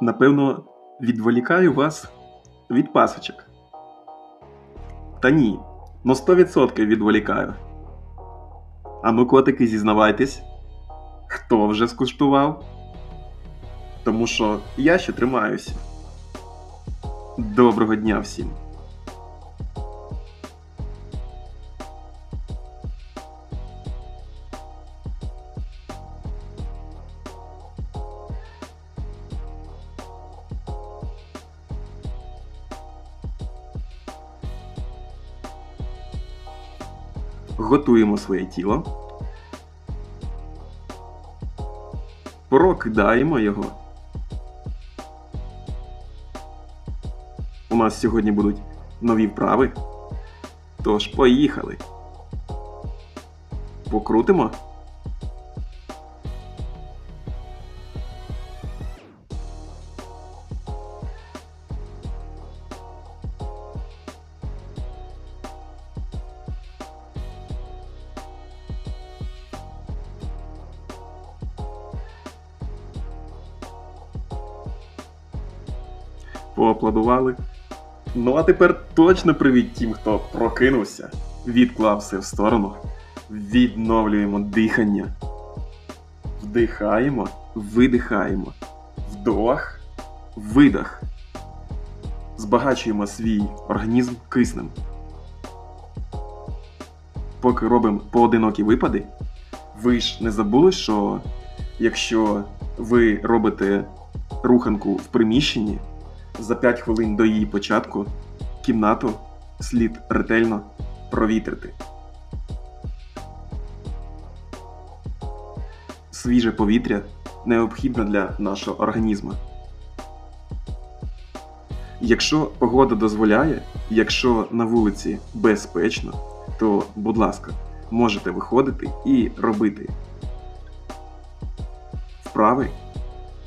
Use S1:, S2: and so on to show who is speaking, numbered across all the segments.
S1: Напевно, відволікаю вас від пасочок. Та ні, ну 100% відволікаю. А ну, котики, зізнавайтесь, хто вже скуштував? Тому що я ще тримаюся. Доброго дня всім! Готуємо своє тіло. Прокидаємо його. У нас сьогодні будуть нові вправи. Тож поїхали. Покрутимо. Поаплодували. Ну а тепер точно привіт тим, хто прокинувся, відклав все в сторону. Відновлюємо дихання. Вдихаємо, видихаємо. Вдох, видох. Збагачуємо свій організм киснем. Поки робимо поодинокі випади, ви ж не забули, що якщо ви робите руханку в приміщенні, за 5 хвилин до її початку кімнату слід ретельно провітрити. Свіже повітря необхідно для нашого організму. Якщо погода дозволяє, якщо на вулиці безпечно, то, будь ласка, можете виходити і робити вправи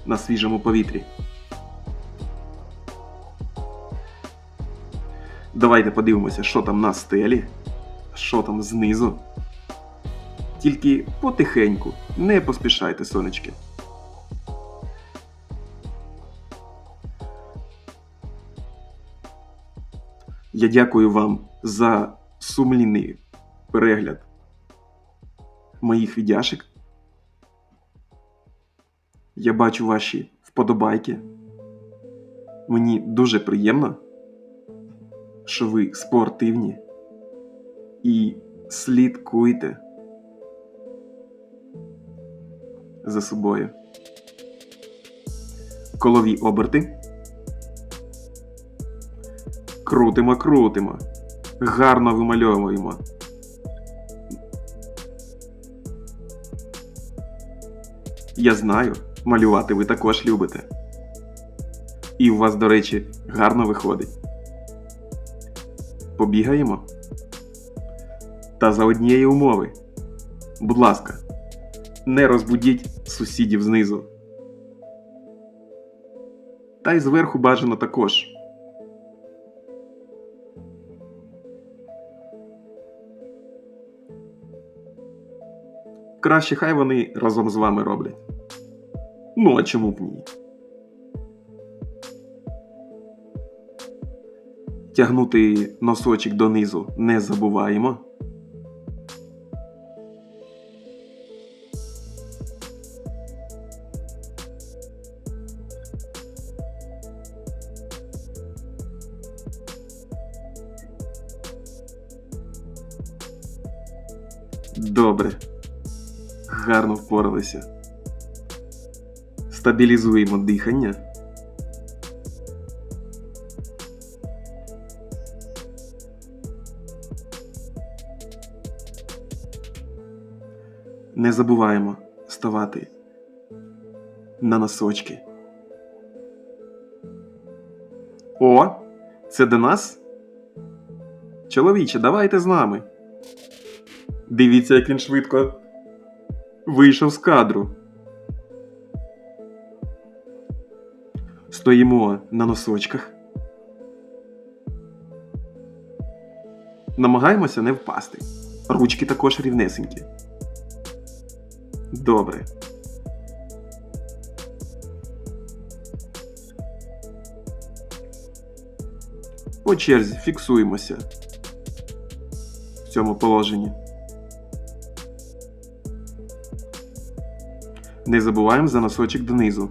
S1: на свіжому повітрі. Давайте подивимося, що там на стелі, що там знизу. Тільки потихеньку, не поспішайте, сонечки. Я дякую вам за сумлінний перегляд моїх відяшек. Я бачу ваші вподобайки. Мені дуже приємно що ви спортивні і слідкуйте за собою. Колові оберти. Крутимо, крутимо. Гарно вимальовуємо. Я знаю, малювати ви також любите. І у вас, до речі, гарно виходить побігаємо? Та за однієї умови. Будь ласка, не розбудіть сусідів знизу. Та й зверху бажано також. Краще хай вони разом з вами роблять. Ну, а чому б ні? Тягнути носочок донизу не забуваємо. Добре. Гарно впоралися. Стабілізуємо дихання. Не забуваємо ставати на носочки. О, це до нас? Чоловіче, давайте з нами. Дивіться, як він швидко вийшов з кадру. Стоїмо на носочках. Намагаємося не впасти. Ручки також рівнесенькі. Добре. По черзі фіксуємося в цьому положенні. Не забуваємо за носочок донизу.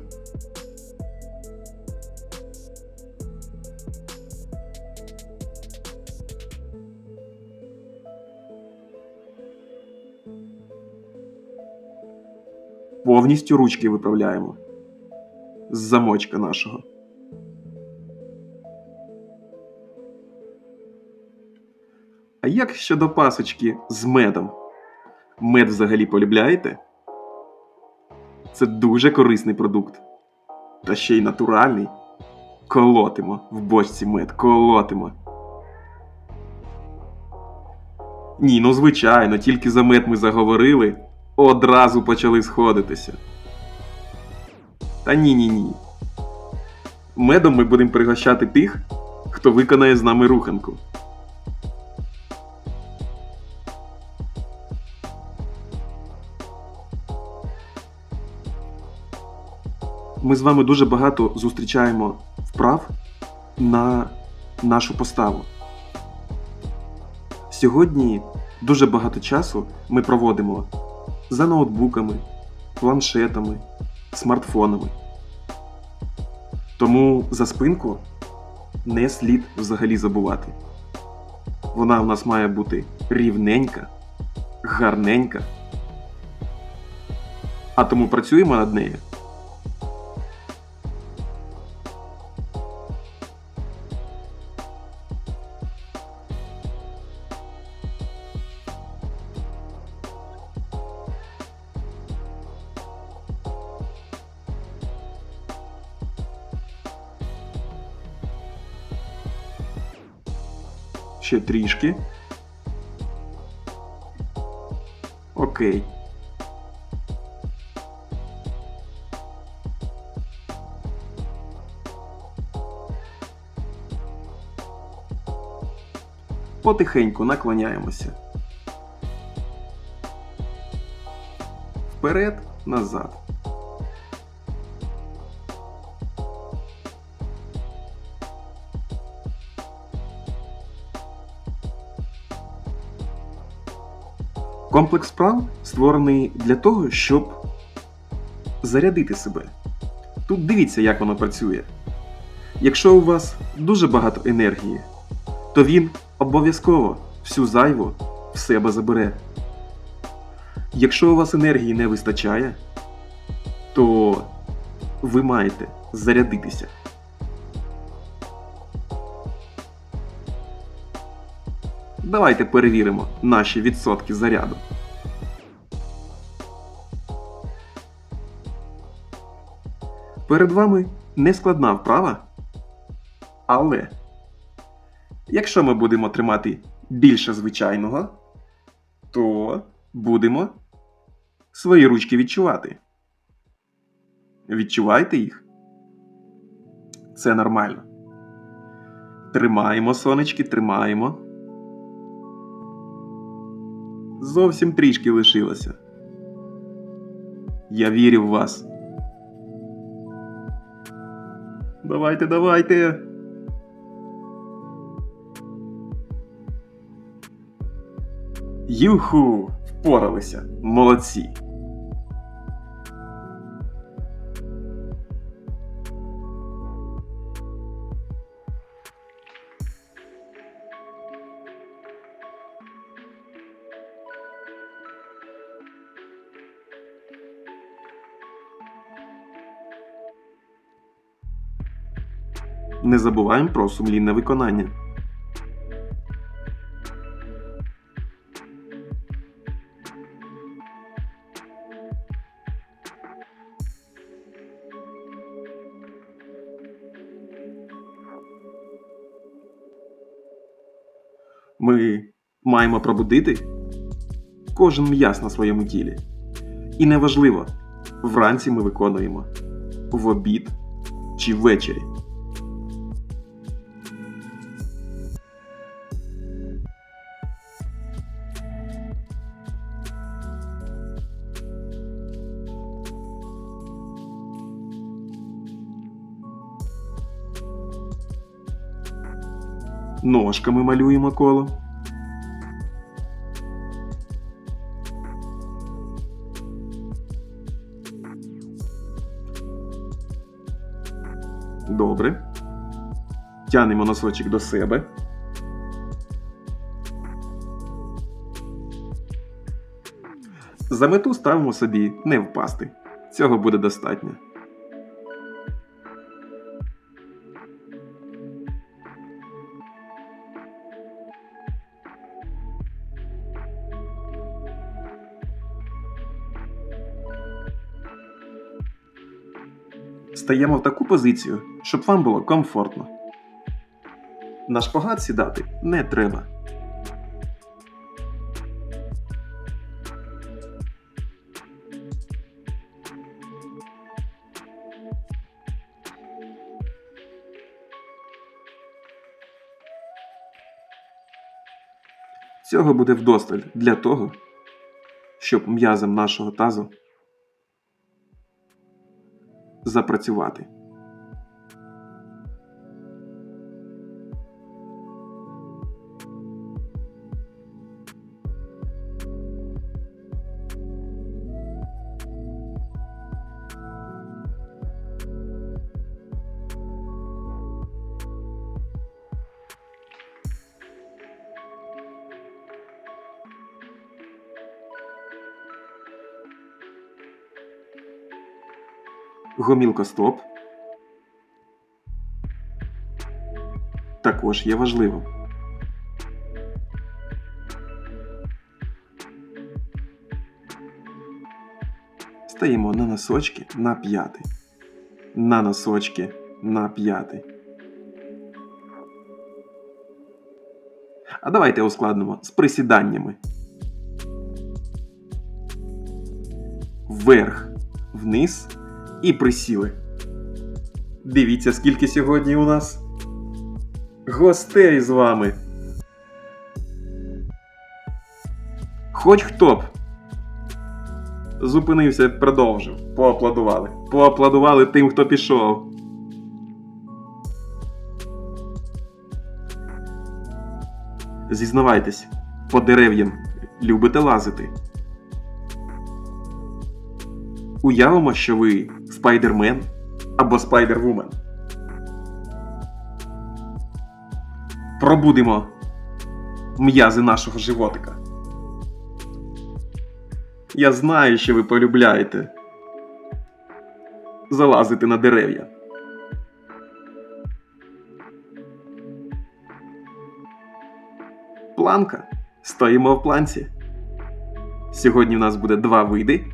S1: Повністю ручки виправляємо з замочка нашого. А як щодо пасочки з медом? Мед взагалі полюбляєте? Це дуже корисний продукт. Та ще й натуральний. Колотимо в бочці мед, колотимо. Ні, ну звичайно, тільки за мед ми заговорили, одразу почали сходитися. Та ні, ні, ні. Медом ми будемо пригощати тих, хто виконає з нами руханку. Ми з вами дуже багато зустрічаємо вправ на нашу поставу. Сьогодні дуже багато часу ми проводимо за ноутбуками, планшетами, смартфонами. Тому за спинку не слід взагалі забувати. Вона у нас має бути рівненька, гарненька. А тому працюємо над нею. Ще трішки. Окей. Потихеньку наклоняємося. Вперед, назад. Комплекс вправ створений для того, щоб зарядити себе. Тут дивіться, як воно працює. Якщо у вас дуже багато енергії, то він обов'язково всю зайву в себе забере. Якщо у вас енергії не вистачає, то ви маєте зарядитися. Давайте перевіримо наші відсотки заряду. Перед вами нескладна вправа. Але якщо ми будемо тримати більше звичайного, то будемо свої ручки відчувати. Відчуваєте їх? Це нормально. Тримаємо сонечки, тримаємо. Зовсім трішки лишилося. Я вірю в вас. Давайте, давайте. Юху! Впоралися. Молодці. Не забуваємо про сумлінне виконання. Ми маємо пробудити кожен м'яз на своєму тілі. І неважливо, вранці ми виконуємо, в обід чи ввечері. Ножками малюємо коло. Добре. Тянемо носочок до себе. За мету ставимо собі не впасти. Цього буде достатньо. Стаємо в таку позицію, щоб вам було комфортно. На шпагат сідати не треба. Цього буде вдосталь для того, щоб м'язам нашого тазу запрацювати. Гомілка стоп. Також є важливим. Стаємо на носочки на п'яти. На носочки на п'яти. А давайте ускладнимо з присіданнями. Вверх, вниз і присіли. Дивіться, скільки сьогодні у нас гостей з вами. Хоч хто б зупинився, продовжив. Поаплодували. Поаплодували тим, хто пішов. Зізнавайтесь, по дерев'ям любите лазити. Уявимо, що ви спайдермен або спайдервумен. Пробудимо м'язи нашого животика. Я знаю, що ви полюбляєте залазити на дерев'я. Планка. Стоїмо в планці. Сьогодні у нас буде два види.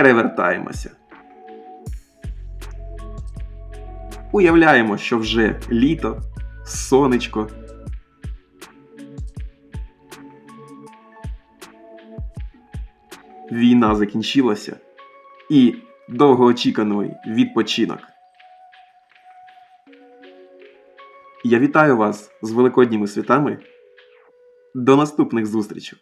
S1: Перевертаємося. Уявляємо, що вже літо, сонечко. Війна закінчилася і довгоочікуваний відпочинок. Я вітаю вас з великодніми святами. До наступних зустрічей!